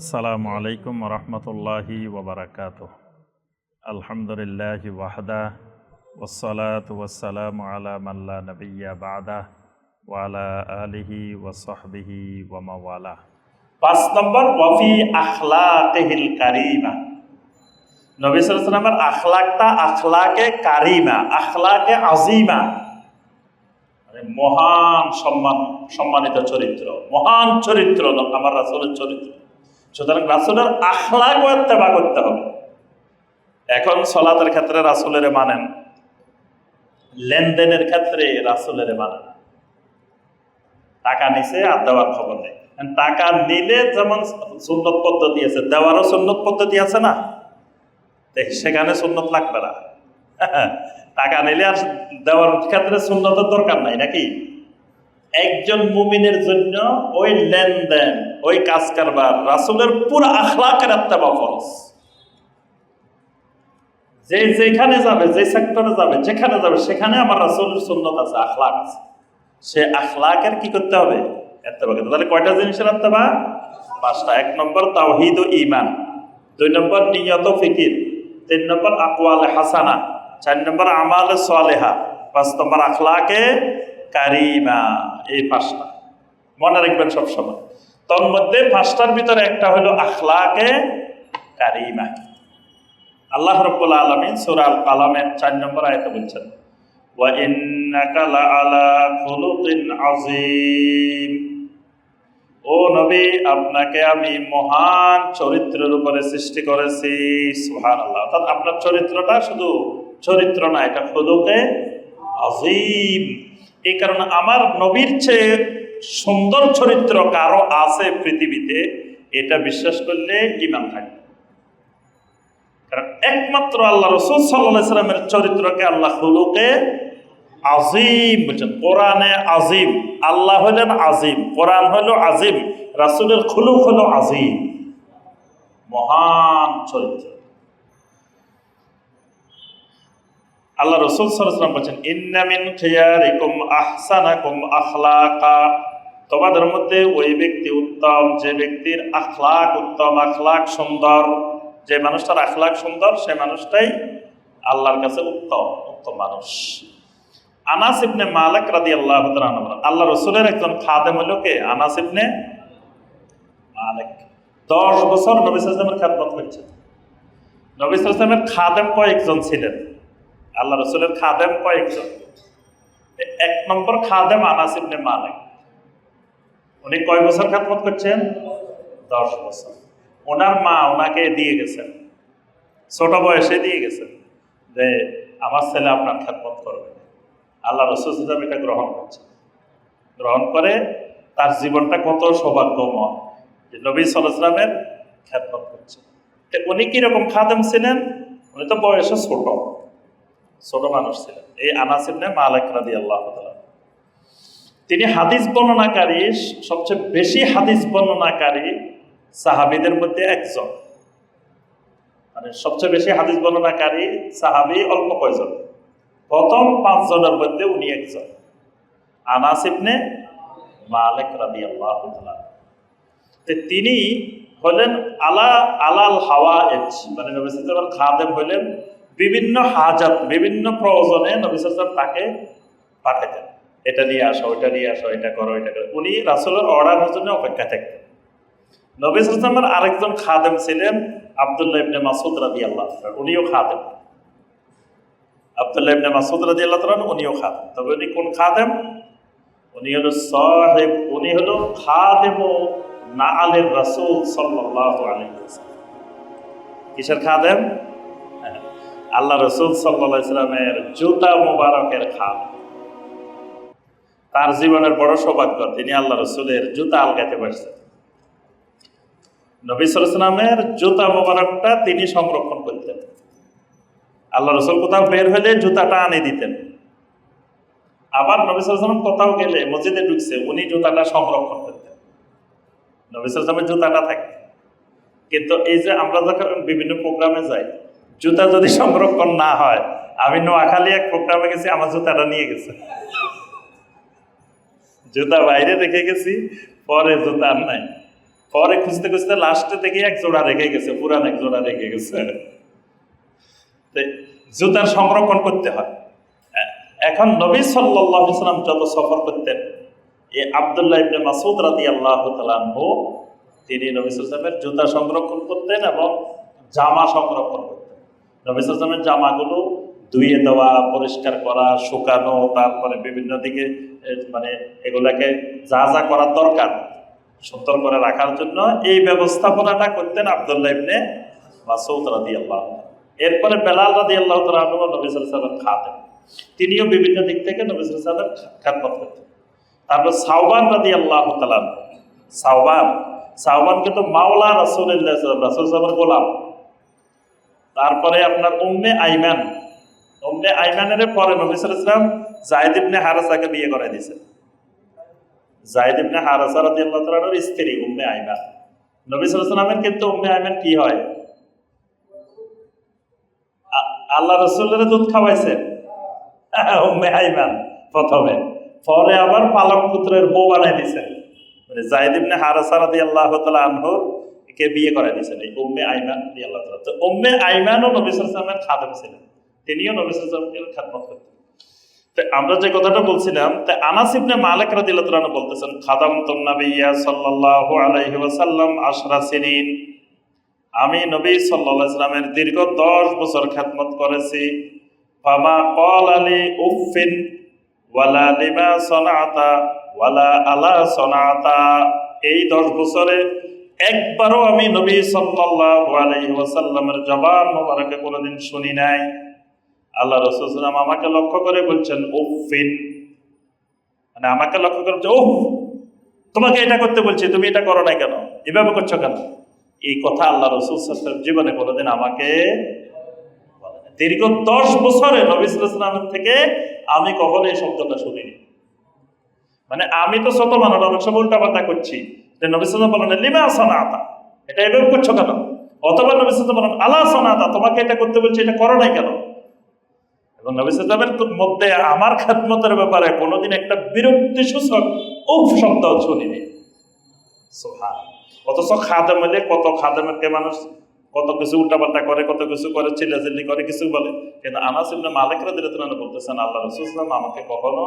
আসসালামু আলাইকুম রহমতুল্লাহি ওবরাকাত আলহামদুলিল্লাহ ওয়াহদা ওসলাত ওয়াসালাম আলা মাল্লা নবিয়া বাদা ওয়ালা আলিহি ওয়াসহবিহি ওয়ামাওয়ালা পাঁচ নম্বর ওয়াফি আখলাকিহিল কারিমা। নবী সাল্লামের আখলাকটা আখলাকে কারিমা, আখলাকে আজিমা মহান সম্মান, সম্মানিত চরিত্র, মহান চরিত্র, আমার রাসুলের চরিত্র। সুতরাং রাসুলের আখলাক এত্তেবা করতে হবে। এখন সলাতের ক্ষেত্রে রাসুলের মানেন, লেনদেনের ক্ষেত্রে রাসুলের মানেন। টাকা নিছে আর দেওয়ার খবর নেই। টাকা নিলে যেমন সুন্নত পদ্ধতি আছে, দেওয়ারও সুন্নত পদ্ধতি আছে না? তো সেখানে সুন্নত লাগবে না। টাকা নিলে আর দেওয়ার ক্ষেত্রে সুন্নতের দরকার নাই, নাকি? একজন মুমিনের জন্য ওই লেনদেন, ওই কাজ কারবার রাসুলের পুরো আখলাকের আত্মা ফরস যে যেখানে যাবে, যে সেক্টরে যাবে, যেখানে যাবে, সেখানে আমার রাসুলের সুন্নত আছে, আখলাক আছে। সে আখলাকের কি করতে হবে? এত্তেবা তাহলে কয়টা জিনিসের এত্তেবা? পাঁচটা। এক নম্বর তাওহিদ ও ইমান দুই নম্বর নিয়ত ফিকির। তিন নম্বর আকওয়াল হাসানা। চার নম্বর আমাল সালেহা। পাঁচ নম্বর আখলাকে কারিমা। এই পাঁচটা। মনে রাখবেন সবসময়। তন্মধ্যে পাঁচটার ভিতরে একটা হলো আখলাকে কারিমা। আল্লাহ রব্বুল আলমী সুরাল কালামের চার নম্বর আয়তে বলছেন ও নবী, আপনাকে আমি মহান চরিত্রের উপরে সৃষ্টি করেছি। সুহান আল্লাহ অর্থাৎ আপনার চরিত্রটা শুধু চরিত্র না, এটা খুদকে আজিম এই কারণে আমার নবীর চেয়ে সুন্দর চরিত্র কারও আছে পৃথিবীতে, এটা বিশ্বাস করলে ইমান থাকবে। কারণ একমাত্র আল্লাহ রসুল সাল্লাহ সাল্লামের চরিত্রকে আল্লাহ হুলুকে আজিম বলছেন। কোরআনে আজিম, আল্লাহ হলেন আজিম, কোরআন হলো আজিম, রাসুলের খুলুক হলো আজিম। মহান চরিত্র। আল্লাহ রসুল সাল্লাম বলছেন ইন্নামিন খিয়ারিকুম আহসানাকুম আখলাকা। তোমাদের মধ্যে ওই ব্যক্তি উত্তম, যে ব্যক্তির আখলাক উত্তম, আখলাক সুন্দর, যে মানুষটার আখলাক সুন্দর, সে মানুষটাই আল্লাহর কাছে উত্তম উত্তম মানুষ। আনাস ইবনে মালিক রাদি আল্লাহ আল্লাহ রসুলের একজন খাদেম হলো কে? আনাস ইবনে মালিক। দশ বছর নবী সালামের খাদমত করছেন। নবী সালামের খাদেম কয়েকজন ছিলেন। আল্লাহ রসুলের খাদেম কয়েকজন। এক নম্বর খাদেম আনাস ইবনে মালিক। উনি কয় বছর খাদমত করছেন? দশ বছর। ওনার মা ওনাকে দিয়ে গেছেন। ছোট বয়সে দিয়ে গেছেন যে, আমার ছেলে আপনার খ্যাতমত করবে আল্লাহ রসুল এটা গ্রহণ করছে গ্রহণ করে তার জীবনটা কত সৌভাগ্যময় যে নবী সালামের খ্যাতমত করছে উনি কীরকম খাদেম ছিলেন? উনি তো বয়সে ছোট। ছোট মানুষ ছিলেন। এই আনাসিবনে মালিক রাদি আল্লাহ তিনি হাদিস বর্ণনাকারী, সবচেয়ে বেশি হাদিস বর্ণনাকারী সাহাবিদের মধ্যে একজন। মানে সবচেয়ে বেশি হাদিস বর্ণনাকারী সাহাবি অল্প কয়জন? প্রথম পাঁচজনের মধ্যে উনি একজন। আনাস ইবনে মালিক রাদিয়াল্লাহু তাআলা। তো তিনি হলেন আলা আলাল হাওয়া এজ মানে নবী খাদেম হলেন বিভিন্ন হাজাত, বিভিন্ন প্রয়োজনে নবী সাল্লাল্লাহু তাকে পাঠাতেন। এটা নিয়ে আসো, ওইটা নিয়ে আসো, এটা করো এটা করো। উনি রাসুলের অর্ডারের জন্য অপেক্ষা থাকতেন। নবী সাল্লামের আরেকজন খাদেম ছিলেন আবদুল্লাহ ইবনে মাসুদ রাদি আল্লাহ উনিও খাদেম। আবদুল্লাহ ইবনে মাসুদ রাদি আল্লাহ উনিও খাদেম। তবে উনি কোন খাদেম? উনি হলো সাহেব, উনি হলো খাদেম না আলের রাসুল সাল্লাহ আলী কিসের খাদেম? আল্লাহ রসুল সাল্লাহ ইসলামের জুতা মুবারকের খাদ তার জীবনের বড় সৌভাগ্য, তিনি আল্লাহ রসুলের জুতা আলগাতে পারছেন নবী সালামের জুতা মোবারকটা তিনি সংরক্ষণ করতেন। আল্লাহ রসুল কোথাও বের হলে জুতাটা আনে দিতেন। আবার নবী সালাম কোথাও গেলে মসজিদে ঢুকছে, উনি জুতাটা সংরক্ষণ করতেন। নবী সালামের জুতাটা থাকে। কিন্তু এই যে আমরা যখন বিভিন্ন প্রোগ্রামে যাই জুতা যদি সংরক্ষণ না হয়, আমি নোয়াখালী এক প্রোগ্রামে গেছি, আমার জুতাটা নিয়ে গেছে। জুতা বাইরে রেখে গেছি, পরে জুতা আর নাই। পরে খুঁজতে খুঁজতে লাস্টে দেখি এক জোড়া রেখে গেছে, পুরান এক জোড়া রেখে গেছে। জুতার সংরক্ষণ করতে হয়। এখন নবী সাল্লাল্লাহু আলাইহি সাল্লাম যত সফর করতেন, এ আব্দুল্লাহ ইবনে মাসুদ তাআলা আনহু, তিনি নবী সাল্লামের জুতা সংরক্ষণ করতেন এবং জামা সংরক্ষণ করতেন। নবী সাল্লামের জামাগুলো ধুয়ে দেওয়া, পরিষ্কার করা, শুকানো, তারপরে বিভিন্ন দিকে মানে এগুলাকে যা যা করার দরকার সুন্দর করে রাখার জন্য এই ব্যবস্থাপনাটা করতেন আব্দুল্লাহ ইবনে মাসউদ রাদিয়াল্লাহু তাআলা। এরপরে বেলাল রাদিয়াল্লাহু তাআলা আনহু নবী খাতেন তিনিও বিভিন্ন দিক থেকে নবী আলাইহি খেদমত করতেন তারপর সাওবান রাদিয়াল্লাহু আল্লাহ আনহু। সাওবান সাওবান কিন্তু মাওলা রাসূলুল্লাহ রাসূল সাল্লাল্লাহু গোলাম তারপরে আপনার উম্মে আইমান। উম্মে আইমানের পরে নবী সাল্লাল্লাহু আলাইহি সাল্লাম জায়েদ ইবনে হারেসাকে বিয়ে করে দিয়েছেন। জায়েদ ইবনে হারেসা রাদিয়াল্লাহু তাআলার স্ত্রী উম্মে আইমান। নবী সাল্লাল্লাহু কিন্তু উম্মে আইমান কি হয়? আল্লাহ রসুলের দুধ খাওয়াইছেন উম্মে আইমান প্রথমে। পরে আবার পালক পুত্রের বউ বানাই দিয়েছেন। মানে জাহিদ ইবনে হারাসা রাদিয়াল্লাহু তাআলা আনহুর কে বিয়ে করে দিয়েছেন এই উম্মে আইমান তো উম্মে আইমানও নবী সাল্লাল্লাহু আলাইহি ওয়াসাল্লামের খাদেম ছিলেন। তিনিও নবী সাল্লাল্লাহু আলাইহি ওয়াসাল্লামকে করতেন। তো আমরা যে কথাটা বলছিলাম, তা আনাস ইবনে মালিক রাদিয়াল্লাহু তাআলা বলতেছেন, খাদামতুন নাবিয়্যা সাল্লাল্লাহু আলাইহি ওয়াসাল্লাম আশরা সিনিন। আমি নবী সাল্লাল্লাহু আলাইহি সাল্লামের দীর্ঘ 10 বছর খেদমত করেছি। ফামা কল আলী উফিন ওয়ালা লিমা সনাতা ওয়ালা আলা সনাতা। এই দশ বছরে একবারও আমি নবী সাল্লাল্লাহু আলাইহি ওয়াসাল্লামের জবান মোবারকে কোনোদিন শুনি নাই। আল্লাহ রসুল আমাকে লক্ষ্য করে বলছেন উফিন মানে আমাকে লক্ষ্য করে বলছে উফ তোমাকে এটা করতে বলছি, তুমি এটা করো নাই কেন? এভাবে করছ কেন? এই কথা আল্লাহ রসুল জীবনে কোনোদিন আমাকে দীর্ঘ দশ বছরে নবী সাল্লামের থেকে আমি কখনো এই শব্দটা শুনিনি। মানে আমি তো ছোট মানুষ অনেক সময় উল্টা করছি। যে নবী সাল্লাম বলেন লিমা সনাতা? এটা এভাবে করছ কেন? অথবা নবী সাল্লাম বলেন আলা সনাতা? তোমাকে এটা করতে বলছি, এটা করো নাই কেন? এবং নবী সাল্লামের মধ্যে, আমার খেদমতের ব্যাপারে কোনোদিন একটা বিরক্তি সূচক উফ শব্দ শুনিনি। সুবহান অথচ খাদেম কত খাদেমকে মানুষ কত কিছু উল্টাপাল্টা করে, কত কিছু করে, চিল্লাচিল্লি করে, কিছু বলে। কিন্তু আনাস ইবনে মালিক রাদিয়াল্লাহু তাআলা বলতেছেন, আল্লাহ রাসূল আমাকে কখনো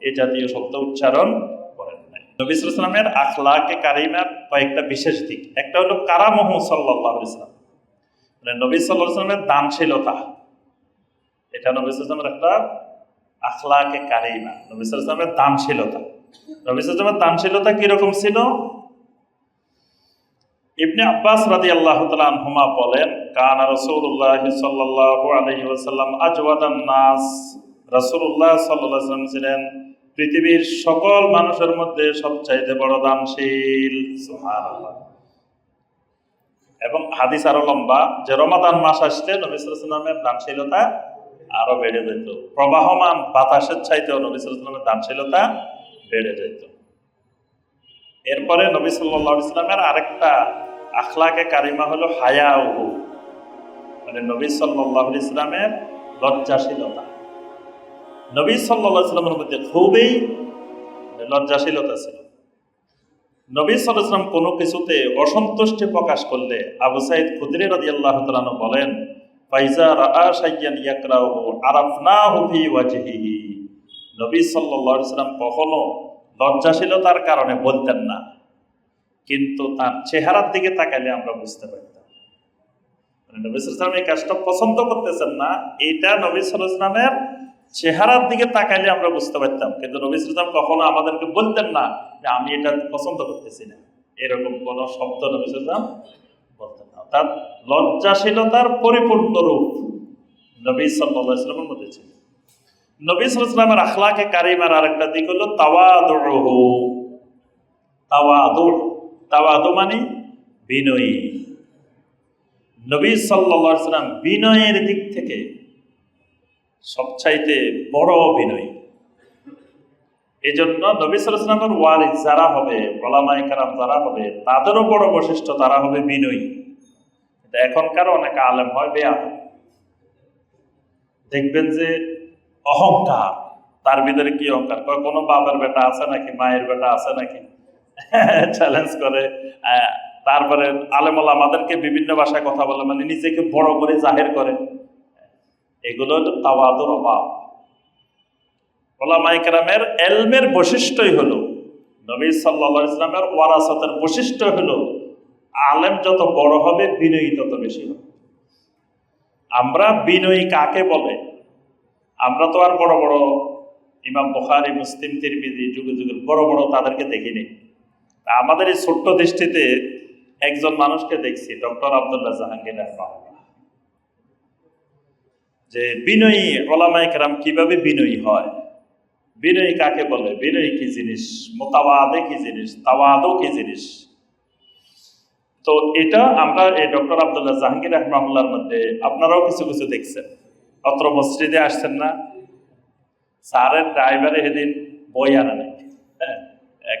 এই জাতীয় শব্দ উচ্চারণ করেন নাই। নবী ওয়াসাল্লামের আখলাকে কারিমার কয়েকটা বিশেষ দিক। একটা হলো কারামহু সাল্লাল্লাহু আলাইহি ওয়াসাল্লাম। মানে নবী সাল্লাল্লাহু আলাইহি দানশীলতা। এটা নবী ওয়াসাল্লামের একটা আখলাকে কারিমা। নবী সাল্লাল্লাহু দানশীলতা। নবী ওয়াসাল্লামের দানশীলতা কীরকম ছিল? ইবনে আব্বাস রাদিয়াল্লাহু তাআলা আনহুমা বলেন, কানা রাসূলুল্লাহ সাল্লাল্লাহু আলাইহি ওয়াসাল্লাম আজওয়াদান নাস রাসূলুল্লাহ সাল্লাল্লাহু আলাইহি ছিলেন পৃথিবীর সকল মানুষের মধ্যে সবচাইতে বড় দানশীল। এবং হাদিস আরও লম্বা, যে রমাদান মাস আসলে নবী সাল্লাল্লাহু আলাইহি ওয়াসাল্লামের দানশীলতা আরও বেড়ে যেত। প্রবাহমান বাতাসের চাইতেও নবী সাল্লাল্লাহু দানশীলতা বেড়ে যেত। এরপরে নবী সাল্লাল্লাহু আলাইহি ওয়াসাল্লামের আরেকটা আখলাকে কারিমা হলো হায়া হায়াউহু। মানে নবী আলাইহি ইসলামের লজ্জাশীলতা। নবী আলাইহি ইসলামের মধ্যে খুবই লজ্জাশীলতা ছিল। নবী ইসলাম কোনো কিছুতে অসন্তুষ্টি প্রকাশ করলে আবু সাইদ খুদরি রাদিয়াল্লাহু তাআলা আনহু বলেন, ফাইজা রাআ শাইয়ান ইয়াকরাহু আরাফনাহু ফি ওয়াজহিহি। নবী আলাইহি ইসলাম কখনো লজ্জাশীলতার কারণে বলতেন না। কিন্তু তার চেহারার দিকে তাকালে আমরা বুঝতে পারতাম। মানে নবী সালাম এই কাজটা পছন্দ করতেছেন না, এটা নবী সালামের চেহারার দিকে তাকাইলে আমরা বুঝতে পারতাম। কিন্তু নবী সালাম কখনো আমাদেরকে বলতেন না যে আমি এটা পছন্দ করতেছি না। এরকম কোন শব্দ নবী সালাম বলতেন না। অর্থাৎ লজ্জাশীলতার পরিপূর্ণ রূপ নবী সাল্লামের মধ্যে ছিল। নবী সালামের আখলাকে কারিমার আরেকটা দিক হলো তাওয়াদুহু। তাওয়াদু তাওয়াদু মানে বিনয়ী। নবী সাল্লাম বিনয়ের দিক থেকে সবচাইতে বড় বিনয়ী। এই জন্য নবী সাল্লামের ওয়ারিস যারা হবে, ওলামায়ে কারাম যারা হবে, তাদেরও বড় বৈশিষ্ট্য তারা হবে বিনয়ী। এখনকার অনেক আলেম হয় বেয়া দেখবেন যে অহংকার, তার ভিতরে কি অহংকার? কোনো বাবার বেটা আছে নাকি, মায়ের বেটা আছে নাকি? চ্যালেঞ্জ করে। তারপরে আলেমল আমাদেরকে বিভিন্ন ভাষায় কথা বলে মানে নিজেকে বড় করে জাহের করে। এগুলো তাওয়াদুর অভাব। ওলামাই কেরামের এলমের বৈশিষ্ট্যই হলো, নবী সাল্লা ইসলামের ওয়ারাসতের বৈশিষ্ট্য হলো, আলেম যত বড় হবে, বিনয়ী তত বেশি হবে। আমরা বিনয়ী কাকে বলে? আমরা তো আর বড় বড় ইমাম বখারি, মুসলিম, তিরমিজি যুগে যুগে বড় বড় তাদেরকে দেখিনি। আমাদের এই ছোট্ট দৃষ্টিতে একজন মানুষকে দেখছি ডক্টর আবদুল্লাহ জাহাঙ্গীর যে বিনয়ী ওলামাই কেরাম কীভাবে বিনয়ী হয়? বিনয়ী কাকে বলে? বিনয়ী কি জিনিস? মোতাবাদে কি জিনিস? তাওয়াদও কি জিনিস? তো এটা আমরা এই ডক্টর আবদুল্লাহ জাহাঙ্গীর রহমানুল্লাহর মধ্যে আপনারাও কিছু কিছু দেখছেন। অত্র মসজিদে আসছেন না। স্যারের ড্রাইভারে সেদিন বই আনা হ্যাঁ,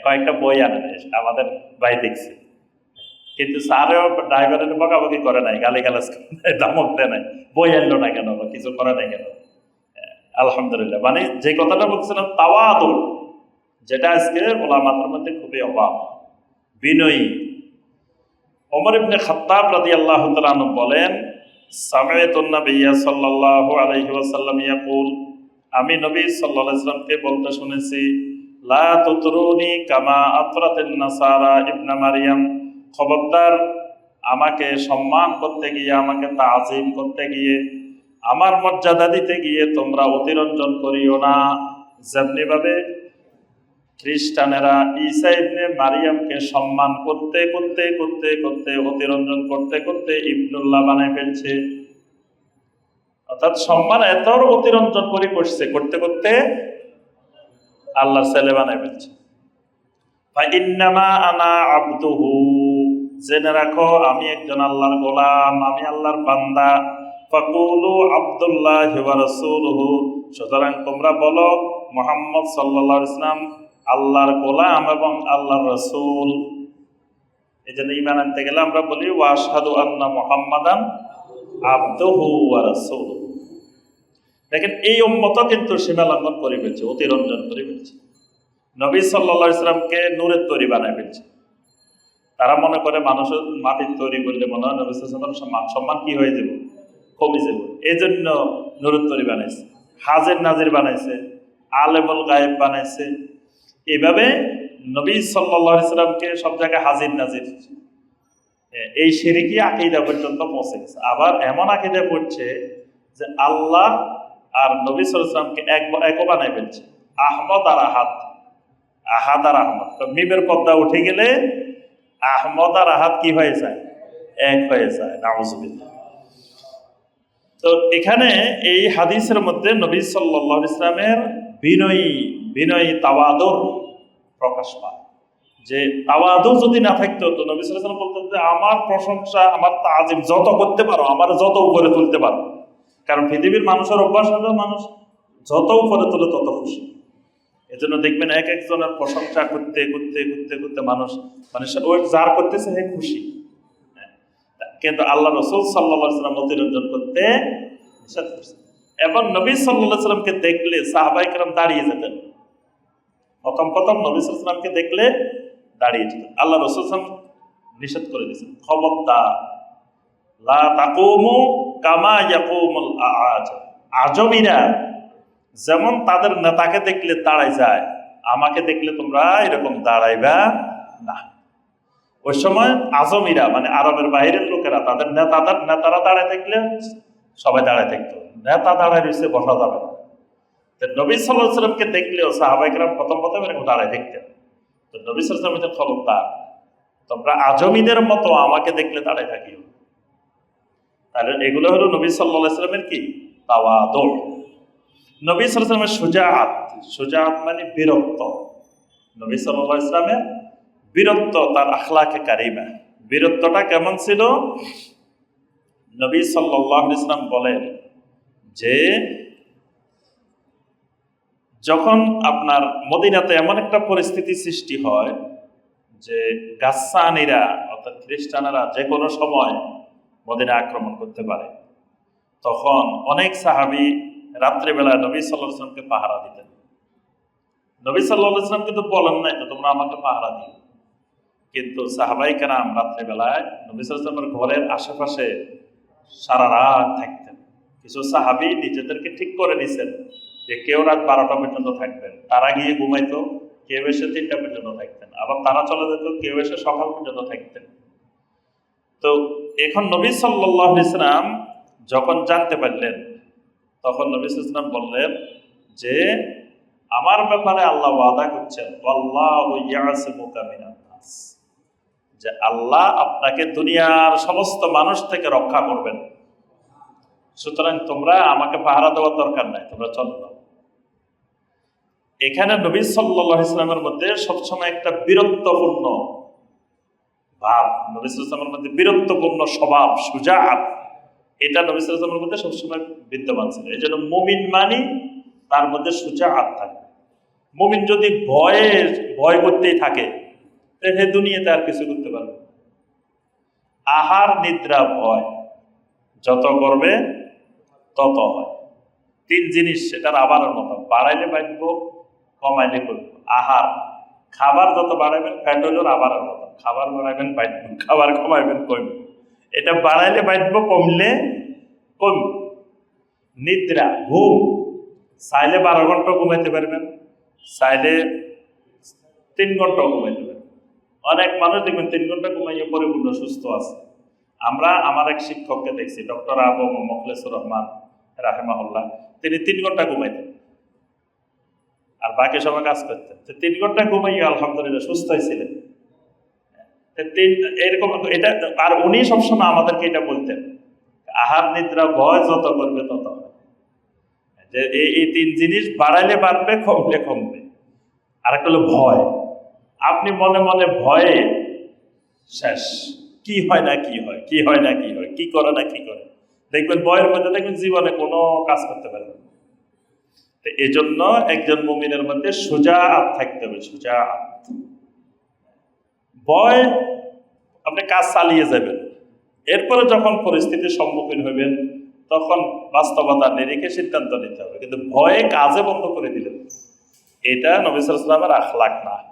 কয়েকটা বই আনে আমাদের ভাই দেখছে। কিন্তু স্যারেও ড্রাইভারের বকাবকি করে নাই গালি গালাজ ধমক দেয় নাই, বই আনলো না কেন কিছু করে নাই কেন? আলহামদুলিল্লাহ। মানে যে কথাটা বলছিলাম তাওয়াদুল, যেটা আজকে ওলামাতের মধ্যে খুবই অভাব। বিনয়ী। ওমর ইবনে খাত্তাব রাদিয়াল্লাহু তাআলা আনহু বলেন সাল্লাল্লাহু আলাইহি ওয়াসাল্লাম ইয়াকুল, আমি নবী সাল্লাল্লাহু আলাইহি ওয়াসাল্লামকে বলতে শুনেছি লা তুতরুনি কামা আতরাতিন নাসারা ইবনা মারিয়াম। খবরদার, আমাকে সম্মান করতে গিয়ে, আমাকে তাজিম করতে গিয়ে, আমার মর্যাদা দিতে গিয়ে তোমরা অতিরঞ্জন করিও না। যেমনি ভাবে খ্রিস্টানেরা ঈসা ইবনে মারিয়ামকে সম্মান করতে করতে করতে করতে, অতিরঞ্জন করতে করতে ইবনুল্লাহ বানায় ফেলছে। অর্থাৎ সম্মান এত অতিরঞ্জন করে করছে, করতে করতে আল্লাহ ছেলে বানায় ফেলছে। আনা আব্দুহু, জেনে রাখো, আমি একজন আল্লাহর গোলাম, আমি আল্লাহর বান্দা। ফাকুলু আব্দুল্লাহ রাসূলুহু, সুতরাং তোমরা বলো, মোহাম্মদ সাল্লাল্লাহু ইসলাম আল্লাহর গোলাম এবং আল্লাহর রসুল। এই জন্য ইমান আনতে গেলে আমরা বলি ওয়াশহাদু আন্না মুহাম্মাদান আব্দুহু ওয়া রাসূলুহু। দেখেন, এই উম্মত কিন্তু সীমা লঙ্ঘন করে ফেলছে, অতিরঞ্জন করে ফেলছে। নবী সাল্লাল্লাহু আলাইহি সাল্লামকে নূরের তৈরি বানায় ফেলছে। তারা মনে করে মানুষের মাটির তৈরি করলে মনে হয় নবী সাল্লাল্লাহু সম্মান সম্মান কি হয়ে যাব? কমে যাব। এই জন্য নূরের তৈরি বানাইছে, হাজের নাজির বানাইছে, আলেমুল গায়েব বানাইছে। এভাবে নবী সাল্লাল্লাহু আলাইহি সাল্লামকে সব জায়গায় হাজির নাজির। এই সিরিকি আকিদা পর্যন্ত পৌঁছে গেছে? আবার এমন আকিদা পড়ছে যে আল্লাহ আর নবী সাল্লামকে এক বানাই ফেলছে। আহমদ আর আহাদ। আহাদ আর আহমদ। মিমের পদ্মা উঠে গেলে আহমদ আর আহাদ কি হয়ে যায়? এক হয়ে যায়। নাউজুবিল্লাহ তো এখানে এই হাদিসের মধ্যে নবী সাল্লাল্লাহু ইসলামের বিনয়ী বিনয়ী তাওয়াদুর প্রকাশ পায়। যে তাওয়াদু যদি না থাকতো, তো নবী আলাইহি বলতেন যে, আমার প্রশংসা, আমার তাজিম যত করতে পারো, আমার যত উপরে তুলতে পারো। কারণ পৃথিবীর মানুষের অভ্যাস হলো মানুষ যত উপরে তোলে তত খুশি। এজন্য দেখবেন এক একজনের প্রশংসা করতে করতে করতে করতে মানুষ মানে ওই যার করতেছে সে খুশি। হ্যাঁ। কিন্তু আল্লাহ রসুল সাল্লাহ সাল্লাম অতিরঞ্জন করতে নিষেধ এবং নবী সাল্লাহ সাল্লামকে দেখলে সাহাবাইকরাম দাঁড়িয়ে যেতেন। প্রথম প্রথম নবী সাল্লামকে দেখলে দাঁড়িয়ে যেতেন। আল্লাহ রসুল নিষেধ করে দিয়েছেন। খবরদার লা তাকুমু কামা ইয়াকুমুল আজ আজমিরা, যেমন তাদের নেতাকে দেখলে দাঁড়ায় যায়, আমাকে দেখলে তোমরা এরকম দাঁড়াইবা না। ওই সময় আজমিরা মানে আরবের বাইরের লোকেরা, তাদের নেতাদের নেতারা দাঁড়ায় থাকলে সবাই দাঁড়ায় থাকতো নেতা দাঁড়ায় রয়েছে, বসা যাবে না। নবী সাল্লাহ সাল্লামকে দেখলেও সাহাবাইকরাম প্রথম প্রথম এরকম দাঁড়ায় দেখতেন তো নবী সাল্লাম খবরদার, তোমরা আজমিদের মতো আমাকে দেখলে দাঁড়ায় থাকিও। তাহলে এগুলো হলো নবী সাল্লাহ সাল্লামের কি? তাওয়াদুল নবী সাল্লামের সুজাত সুজাত মানে বীরত্ব। নবী সাল্লাহ ইসলামের বীরত্ব তার আখলাকে কারিমা। বীরত্বটা কেমন ছিল? নবী সাল্লাহ ইসলাম বলেন যে, যখন আপনার মদিনাতে এমন একটা পরিস্থিতি সৃষ্টি হয় যে গাছানিরা অর্থাৎ খ্রিস্টানেরা যে কোনো সময় মদিনা আক্রমণ করতে পারে। তখন অনেক সাহাবি রাত্রেবেলা নবী সাল্লাহ ইসলামকে পাহারা দিতেন। নবী সাল্লাহ ইসলাম কিন্তু বলেন নাই তো তোমরা আমাকে পাহারা দিও। কিন্তু সাহাবাই কেরাম রাত্রিবেলায় নবী সালামের ঘরের আশেপাশে সারা রাত থাকতেন। কিছু সাহাবি নিজেদেরকে ঠিক করে নিছেন যে কেউ রাত বারোটা পর্যন্ত থাকবেন, তারা গিয়ে ঘুমাইতো, কেউ এসে তিনটা পর্যন্ত থাকতেন। আবার তারা চলে যেত, কেউ এসে সকাল পর্যন্ত থাকতেন। তো এখন নবী সাল্লাহ ইসলাম যখন জানতে পারলেন, তখন নবী ইসলাম বললেন যে, আমার ব্যাপারে আল্লাহ ওয়াদা করছেন যে আল্লাহ আপনাকে দুনিয়ার সমস্ত মানুষ থেকে রক্ষা করবেন। সুতরাং তোমরা আমাকে পাহারা দেওয়ার দরকার নাই, তোমরা চলো এখানে নবী সাল্লাহ ইসলামের মধ্যে সবসময় একটা বীরত্বপূর্ণ ভাব, নবী সাল্লামের মধ্যে বীরত্বপূর্ণ স্বভাব, সুজাত, এটা নবী সাল্লামের মধ্যে সবসময় বিদ্যমান ছিল। এই জন্য মুমিন মানি তার মধ্যে সুজাত থাকে। মুমিন যদি ভয়ের ভয় করতেই থাকে তাহলে দুনিয়াতে আর কিছু করতে পারবে। আহার, নিদ্রা, ভয়, যত করবে তত হয়। তিন জিনিস সেটার আবারের মতো, বাড়াইলে বাঁচবো কমাইলে করব। আহার খাবার যত বাড়াবেন ফ্যাট আবারের মতো খাবার বাড়াবেন বাঁচবেন খাবার কমাইবেন, কমবে। এটা বাড়াইলে বাঁচবো কমলে কমবে। নিদ্রা, ঘুম, চাইলে বারো ঘণ্টা ঘুমাইতে পারবেন, চাইলে তিন ঘণ্টা ঘুমাইতে পারবেন। অনেক মানুষ দেখবেন তিন ঘণ্টা ঘুমাইয়ে পরিপূর্ণ সুস্থ আছে। আমরা, আমার এক শিক্ষককে দেখছি, ডক্টর আবু মখলেসুর রহমান, রাহেমাহুল্লাহ। তিনি তিন ঘণ্টা ঘুমাইতেন। বাকি সময় কাজ করতেন। তো তিন ঘণ্টা ঘুমাইয়ে আলহামদুলিল্লাহ সুস্থ হয়েছিলেন তিন এরকম এটা আর উনি সবসময় আমাদেরকে এটা বলতেন, আহার, নিদ্রা, ভয় যত করবে তত যে এই এই তিন জিনিস বাড়াইলে বাড়বে, কমলে কমবে। আর একটা হলো ভয়। আপনি মনে মনে ভয়ে শেষ। কি হয় না কি হয়? কি হয় না কি হয়? কি করে না কি করে? দেখবেন বয়ের মধ্যে দেখবেন জীবনে কোনো কাজ করতে পারবেন না। তো এই জন্য একজন মুমিনের মধ্যে সোজা থাকতে হবে, সোজা ভয়, আপনি কাজ চালিয়ে যাবেন। এরপরে যখন পরিস্থিতির সম্মুখীন হবেন, তখন বাস্তবতা নিরিখে সিদ্ধান্ত নিতে হবে। কিন্তু ভয়ে কাজে বন্ধ করে দিলেন। এটা নবিসামের আখলাখ না।